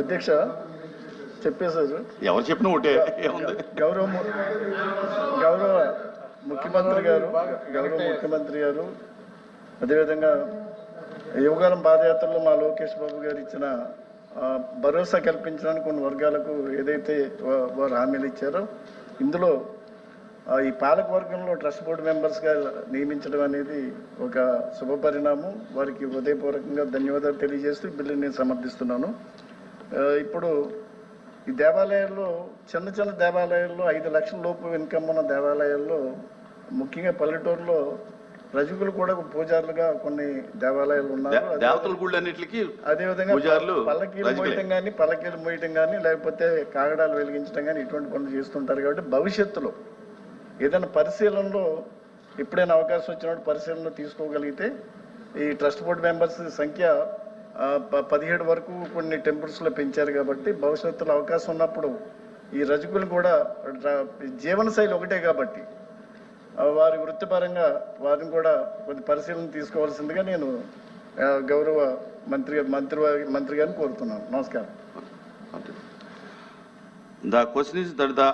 అధ్యక్ష చెప్పేశారు. ఎవరు చెప్పినా ఒకటే ఏముంది? గౌరవ గౌరవ ముఖ్యమంత్రి గారు గౌరవ ముఖ్యమంత్రి గారు అదేవిధంగా యువకాలం పాదయాత్రలో మా లోకేష్ బాబు గారు ఇచ్చిన భరోసా కల్పించడానికి కొన్ని వర్గాలకు ఏదైతే వారు హామీలు ఇచ్చారో ఇందులో ఈ పాలక వర్గంలో ట్రస్ట్ బోర్డు మెంబర్స్గా నియమించడం అనేది ఒక శుభ పరిణామం వారికి హృదయపూర్వకంగా ధన్యవాదాలు తెలియజేస్తూ బిల్లుని నేను సమర్థిస్తున్నాను. ఇప్పుడు ఈ దేవాలయాల్లో చిన్న చిన్న దేవాలయాల్లో ఐదు లక్షల లోపు ఇన్కమ్ ఉన్న దేవాలయాల్లో ముఖ్యంగా పల్లెటూరులో రజకులు కూడా పూజారులుగా కొన్ని దేవాలయాలు ఉన్నారు దేవతల అదేవిధంగా పల్లకీలు. మోయటం కానీ పల్లకీలు మోయటం కానీ లేకపోతే కాగడాలు వెలిగించడం కానీ ఇటువంటి పనులు చేస్తుంటారు కాబట్టి భవిష్యత్తులో ఏదైనా పరిశీలనలో ఎప్పుడైనా అవకాశం వచ్చినప్పుడు పరిశీలన తీసుకోగలిగితే ఈ ట్రస్ట్ బోర్డు మెంబర్స్ సంఖ్య పదిహేడు వరకు కొన్ని టెంపుల్స్లో పెంచారు కాబట్టి భవిష్యత్తులో అవకాశం ఉన్నప్పుడు ఈ రజకులు కూడా జీవనశైలి ఒకటే కాబట్టి వారి వృత్తిపరంగా వారిని కూడా కొద్ది పరిశీలన తీసుకోవాల్సిందిగా నేను గౌరవ మంత్రి మంత్రి మంత్రి గారిని కోరుతున్నాను. నమస్కారం. The question is that the